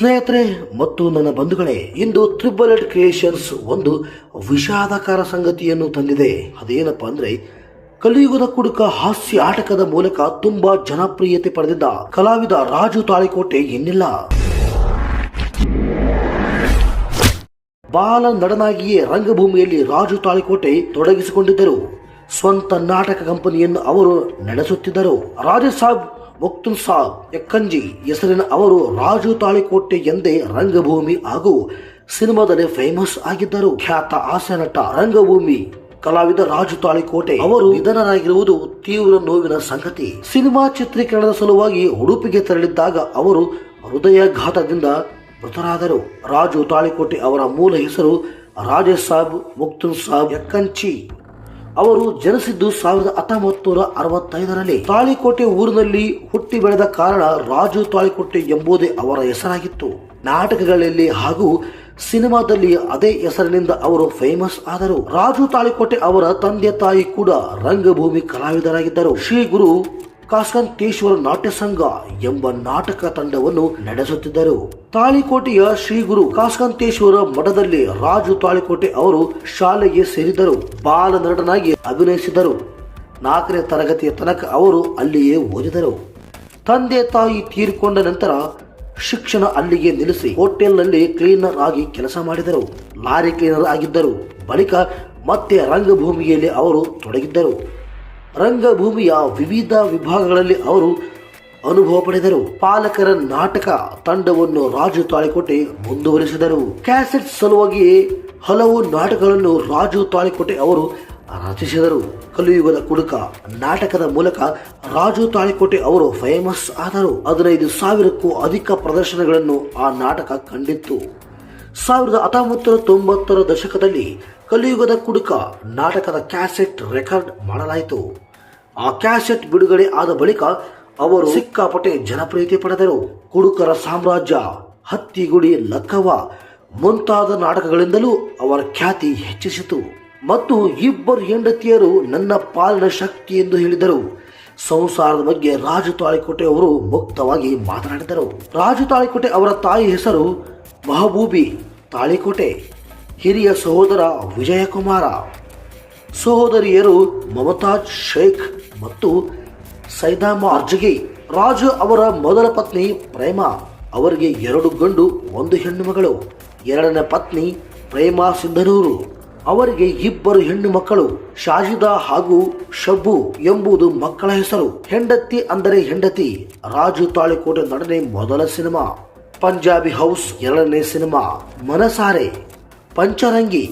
ಸ್ನೇಹಿತರೆ, ಮತ್ತು ನನ್ನ ಬಂಧುಗಳೇ, ಇಂದು ತ್ರಿಬಲ್ ಎಡ್ ಕ್ರಿಯೇಷನ್ಸ್ ಒಂದು ವಿಷಾದಕರ ಸಂಗತಿಯನ್ನು ತಂದಿದೆ. ಅದೇನಪ್ಪ ಅಂದ್ರೆ, ಕಲಿಯುಗದ ಕುಡುಕ ಹಾಸ್ಯ ಆಟಕದ ಮೂಲಕ ತುಂಬಾ ಜನಪ್ರಿಯತೆ ಪಡೆದಿದ್ದ ಕಲಾವಿದ ರಾಜು ತಾಳಿಕೋಟೆ ಇನ್ನಿಲ್ಲ. ಬಾಲ ನಡನಾಗಿಯೇ ರಂಗಭೂಮಿಯಲ್ಲಿ ರಾಜು ತಾಳಿಕೋಟೆ ತೊಡಗಿಸಿಕೊಂಡಿದ್ದರು. ಸ್ವಂತ ನಾಟಕ ಕಂಪನಿಯನ್ನು ಅವರು ನಡೆಸುತ್ತಿದ್ದರು. ರಾಜ ಸಾಬ್ ಮುಕ್ತುನ್ ಸಾಬ್ ಎಕ್ಕಂಜಿ ಹೆಸರಿನ ಅವರು ರಾಜು ತಾಳಿಕೋಟೆ ಎಂದೇ ರಂಗಭೂಮಿ ಹಾಗೂ ಸಿನಿಮಾದಲ್ಲಿ ಫೇಮಸ್ ಆಗಿದ್ದರು. ಖ್ಯಾತ ಹಾಸ್ಯ ನಟ ರಂಗಭೂಮಿ ಕಲಾವಿದ ರಾಜು ತಾಳಿಕೋಟೆ ಅವರು ನಿಧನರಾಗಿರುವುದು ತೀವ್ರ ನೋವಿನ ಸಂಗತಿ. ಸಿನಿಮಾ ಚಿತ್ರೀಕರಣದ ಸಲುವಾಗಿ ಉಡುಪಿಗೆ ತೆರಳಿದ್ದಾಗ ಅವರು ಹೃದಯಾಘಾತದಿಂದ ಮೃತರಾದರು. ರಾಜು ತಾಳಿಕೋಟೆ ಅವರ ಮೂಲ ಹೆಸರು ರಾಜೇಶ್ ಸಾಬ್ ಮುಕ್ತುನ್ ಸಾಬ್ ಯಕ್ಕಂಚಿ ಅವರು ಜನಿಸಿದ್ದು ಸಾವಿರದ ಹತ್ತೊಂಬತ್ತು ನೂರ ಅರವತ್ತೈದರಲ್ಲಿ. ತಾಳಿಕೋಟೆ ಊರಿನಲ್ಲಿ ಹುಟ್ಟಿ ಬೆಳೆದ ಕಾರಣ ರಾಜು ತಾಳಿಕೋಟೆ ಎಂಬುದೇ ಅವರ ಹೆಸರಾಗಿತ್ತು. ನಾಟಕಗಳಲ್ಲಿ ಹಾಗೂ ಸಿನಿಮಾದಲ್ಲಿ ಅದೇ ಹೆಸರಿನಿಂದ ಅವರು ಫೇಮಸ್ ಆದರು. ರಾಜು ತಾಳಿಕೋಟೆ ಅವರ ತಂದೆ ತಾಯಿ ಕೂಡ ರಂಗಭೂಮಿ ಕಲಾವಿದರಾಗಿದ್ದರು. ಶ್ರೀ ಗುರು ಕಾಸ್ಕಂತೇಶ್ವರ ನಾಟ್ಯ ಸಂಘ ಎಂಬ ನಾಟಕ ತಂಡವನ್ನು ನಡೆಸುತ್ತಿದ್ದರು. ತಾಳಿಕೋಟೆಯ ಶ್ರೀ ಗುರು ಕಾಸ್ಕಂತೇಶ್ವರ ಮಠದಲ್ಲಿ ರಾಜು ತಾಳಿಕೋಟೆ ಅವರು ಶಾಲೆಗೆ ಸೇರಿದರು ಬಾಲ ನಟನಾಗಿ ಅಭಿನಯಿಸಿದರು ನಾಲ್ಕನೇ ತರಗತಿಯ ತನಕ ಅವರು ಅಲ್ಲಿಯೇ ಓದಿದರು. ತಂದೆ ತಾಯಿ ತೀರಿಕೊಂಡ ನಂತರ ಶಿಕ್ಷಣ ಅಲ್ಲಿಗೆ ನಿಲ್ಲಿಸಿ ಹೋಟೆಲ್ನಲ್ಲಿ ಕ್ಲೀನರ್ ಆಗಿ ಕೆಲಸ ಮಾಡಿದರು. ಲಾರಿ ಕ್ಲೀನರ್ ಆಗಿದ್ದರು. ಬಳಿಕ ಮತ್ತೆ ರಂಗಭೂಮಿಯಲ್ಲಿ ಅವರು ತೊಡಗಿದ್ದರು. ರಂಗಭೂಮಿಯ ವಿವಿಧ ವಿಭಾಗಗಳಲ್ಲಿ ಅವರು ಅನುಭವ ಪಡೆದರು. ಪಾಲಕರ ನಾಟಕ ತಂಡವನ್ನು ರಾಜು ತಾಳಿಕೋಟೆ ಮುಂದುವರಿಸಿದರು. ಕ್ಯಾಸೆಟ್ ಸಲುವಾಗಿ ಹಲವು ನಾಟಕಗಳನ್ನು ರಾಜು ತಾಳಿಕೋಟೆ ಅವರು ರಚಿಸಿದರು. ಕಲಿಯುಗದ ಕುಡುಕ ನಾಟಕದ ಮೂಲಕ ರಾಜು ತಾಳಿಕೋಟೆ ಅವರು ಫೇಮಸ್ ಆದರು. ಹದಿನೈದು ಸಾವಿರಕ್ಕೂ ಅಧಿಕ ಪ್ರದರ್ಶನಗಳನ್ನು ಆ ನಾಟಕ ಕಂಡಿತ್ತು. ಸಾವಿರದ ಹತ್ತೊಂಬತ್ತರ ತೊಂಬತ್ತರ ದಶಕದಲ್ಲಿ ಕಲಿಯುಗದ ಕುಡುಕ ನಾಟಕದ ಕ್ಯಾಸೆಟ್ ರೆಕಾರ್ಡ್ ಮಾಡಲಾಯಿತು. ಆ ಕ್ಯಾಸೆಟ್ ಬಿಡುಗಡೆ ಆದ ಬಳಿಕ ಅವರು ಸಿಕ್ಕಾಪಟ್ಟೆ ಜನಪ್ರಿಯತೆ ಪಡೆದರು. ಕುಡುಕರ ಸಾಮ್ರಾಜ್ಯ, ಹತ್ತಿಗುಡಿ ಲಕ್ಕವ ಮುಂತಾದ ನಾಟಕಗಳಿಂದಲೂ ಅವರ ಖ್ಯಾತಿ ಹೆಚ್ಚಿಸಿತು. ಮತ್ತು ಇಬ್ಬರು ಹೆಂಡತಿಯರು ನನ್ನ ಪಾಲಿನ ಶಕ್ತಿ ಎಂದು ಹೇಳಿದರು. ಸಂಸಾರದ ಬಗ್ಗೆ ರಾಜು ತಾಳಿಕೋಟೆ ಅವರು ಮುಕ್ತವಾಗಿ ಮಾತನಾಡಿದರು. ರಾಜು ತಾಳಿಕೋಟೆ ಅವರ ತಾಯಿ ಹೆಸರು ಮಹಬೂಬಿ ತಾಳಿಕೋಟೆ. ಹಿರಿಯ ಸಹೋದರ ವಿಜಯಕುಮಾರ. ಸಹೋದರಿಯರು ಮಮತಾಜ್ ಶೇಖ್ ಮತ್ತು ಸೈದಾಮ ಅರ್ಜಗಿ, ರಾಜು ಅವರ ಮೊದಲ ಪತ್ನಿ ಪ್ರೇಮ ಅವರಿಗೆ ಎರಡು ಗಂಡು, ಒಂದು ಹೆಣ್ಣು ಮಗಳು. ಎರಡನೇ ಪತ್ನಿ ಪ್ರೇಮ ಸಿಂಧನೂರು. ಅವರಿಗೆ ಇಬ್ಬರು ಹೆಣ್ಣು ಮಕ್ಕಳು, ಶಾಜಿದಾ ಹಾಗೂ ಶಬ್ಬು ಎಂಬುದು ಮಕ್ಕಳ ಹೆಸರು. ಹೆಂಡತಿ ಅಂದರೆ ಹೆಂಡತಿ, ರಾಜು ತಾಳಿಕೋಟೆ ನಡನೆ ಮೊದಲ ಸಿನಿಮಾ. ಪಂಜಾಬಿ ಹೌಸ್ ಎರಡನೇ ಸಿನಿಮಾ. ಮನಸಾರೆ, ಪಂಚರಂಗಿ,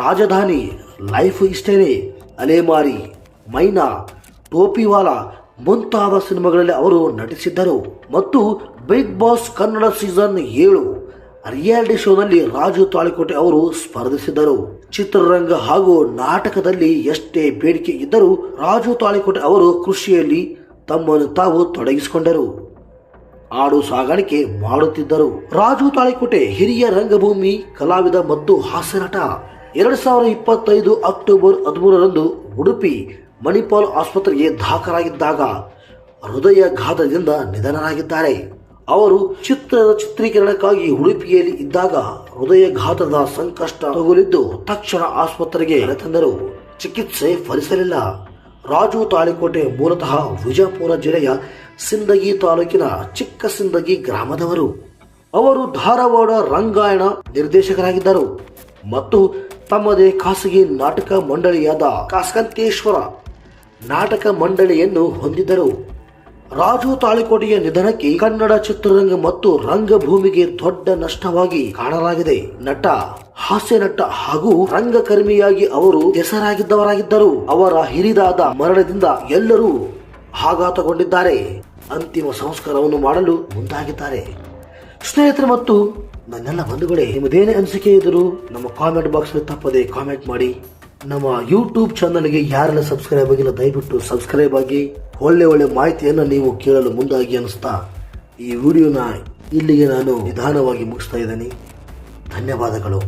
ರಾಜಧಾನಿ ಲೈಫ್ ಇಷ್ಟೇನೆ. ಅಲೆಮಾರಿ ಮೈನಾ, ಟೋಪಿವಾಲಾ ಮುಂತಾದ ಸಿನಿಮಾಗಳಲ್ಲಿ ಅವರು ನಟಿಸಿದ್ದರು. ಮತ್ತು ಬಿಗ್ ಬಾಸ್ ಕನ್ನಡ ಸೀಸನ್ ಏಳು ರಿಯಾಲಿಟಿ ಶೋನಲ್ಲಿ ರಾಜು ತಾಳಿಕೋಟೆ ಅವರು ಸ್ಪರ್ಧಿಸಿದರು ಚಿತ್ರರಂಗ ಹಾಗೂ ನಾಟಕದಲ್ಲಿ ಎಷ್ಟೇ ಬೇಡಿಕೆ ಇದ್ದರೂ ರಾಜು ತಾಳಿಕೋಟೆ ಅವರು ಕೃಷಿಯಲ್ಲಿ ತಮ್ಮನ್ನು ತಾವು ತೊಡಗಿಸಿಕೊಂಡರು. ಆಡು ಸಾಗಾಣಿಕೆ ಮಾಡುತ್ತಿದ್ದರು. ರಾಜು ತಾಳಿಕೋಟೆ ಹಿರಿಯ ರಂಗಭೂಮಿ, ಕಲಾವಿದ ಮತ್ತು ಹಾಸ್ಯನಟ. ಎರಡ್ ಸಾವಿರದ ಇಪ್ಪತ್ತೈದು ಅಕ್ಟೋಬರ್ ಹದಿಮೂರರಂದು ಉಡುಪಿ ಮಣಿಪಾಲ್ ಆಸ್ಪತ್ರೆಗೆ ದಾಖಲಾಗಿದ್ದಾಗ ಹೃದಯಾಘಾತದಿಂದ ನಿಧನರಾಗಿದ್ದಾರೆ. ಅವರು ಚಿತ್ರದ ಚಿತ್ರೀಕರಣಕ್ಕಾಗಿ ಉಡುಪಿಯಲ್ಲಿ ಇದ್ದಾಗ ಹೃದಯಾಘಾತದ ಸಂಕಷ್ಟ ತಗುಲಿದ್ದು ತಕ್ಷಣ ಆಸ್ಪತ್ರೆಗೆ ತಂದರು. ಚಿಕಿತ್ಸೆ ಫಲಿಸಲಿಲ್ಲ. ರಾಜು ತಾಳಿಕೋಟೆ ಮೂಲತಃ ವಿಜಯಪುರ ಜಿಲ್ಲೆಯ ಸಿಂದಗಿ ತಾಲೂಕಿನ ಚಿಕ್ಕ ಸಿಂದಗಿ ಗ್ರಾಮದವರು. ಅವರು ಧಾರವಾಡ ರಂಗಾಯಣ ನಿರ್ದೇಶಕರಾಗಿದ್ದರು. ಮತ್ತು ತಮ್ಮದೇ ಖಾಸಗಿ ನಾಟಕ ಮಂಡಳಿಯಾದ ಕಾಸ್ಕಂತೇಶ್ವರ ನಾಟಕ ಮಂಡಳಿಯನ್ನು ಹೊಂದಿದ್ದರು. ರಾಜು ತಾಳಿಕೋಟೆಯ ನಿಧನಕ್ಕೆ ಕನ್ನಡ ಚಿತ್ರರಂಗ ಮತ್ತು ರಂಗಭೂಮಿಗೆ ದೊಡ್ಡ ನಷ್ಟವಾಗಿ ಕಾಣಲಾಗಿದೆ. ನಟ, ಹಾಸ್ಯ ನಟ ಹಾಗೂ ರಂಗಕರ್ಮಿಯಾಗಿ ಅವರು ಹೆಸರಾಗಿದ್ದವರಾಗಿದ್ದರು. ಅವರ ಹಿರಿದಾದ ಮರಣದಿಂದ ಎಲ್ಲರೂ ಆಘಾತಗೊಂಡಿದ್ದಾರೆ. ಅಂತಿಮ ಸಂಸ್ಕಾರವನ್ನು ಮಾಡಲು ಮುಂದಾಗಿದ್ದಾರೆ. ಸ್ನೇಹಿತರೆ ಮತ್ತು ನನ್ನೆಲ್ಲ ಬಂಧುಗಳೇ ನಿಮ್ಮದೇನೇ ಅನಿಸಿಕೆ ಇದ್ದರೂ ನಮ್ಮ ಕಾಮೆಂಟ್ ಬಾಕ್ಸ್ ತಪ್ಪದೆ ಕಾಮೆಂಟ್ ಮಾಡಿ. ನಮ್ಮ ಯೂಟ್ಯೂಬ್ ಚಾನಲ್ಗೆ ಯಾರೆಲ್ಲ ಸಬ್ಸ್ಕ್ರೈಬ್ ಆಗಿಲ್ಲ, ದಯವಿಟ್ಟು ಸಬ್ಸ್ಕ್ರೈಬ್ ಆಗಿ. ಒಳ್ಳೆ ಒಳ್ಳೆ ಮಾಹಿತಿಯನ್ನು ನೀವು ಕೇಳಲು ಮುಂದಾಗಿ ಅನಿಸ್ತಾ, ಈ ವಿಡಿಯೋನ ಇಲ್ಲಿಗೆ ನಾನು ನಿಧಾನವಾಗಿ ಮುಗಿಸ್ತಾ ಇದ್ದೀನಿ. ಧನ್ಯವಾದಗಳು.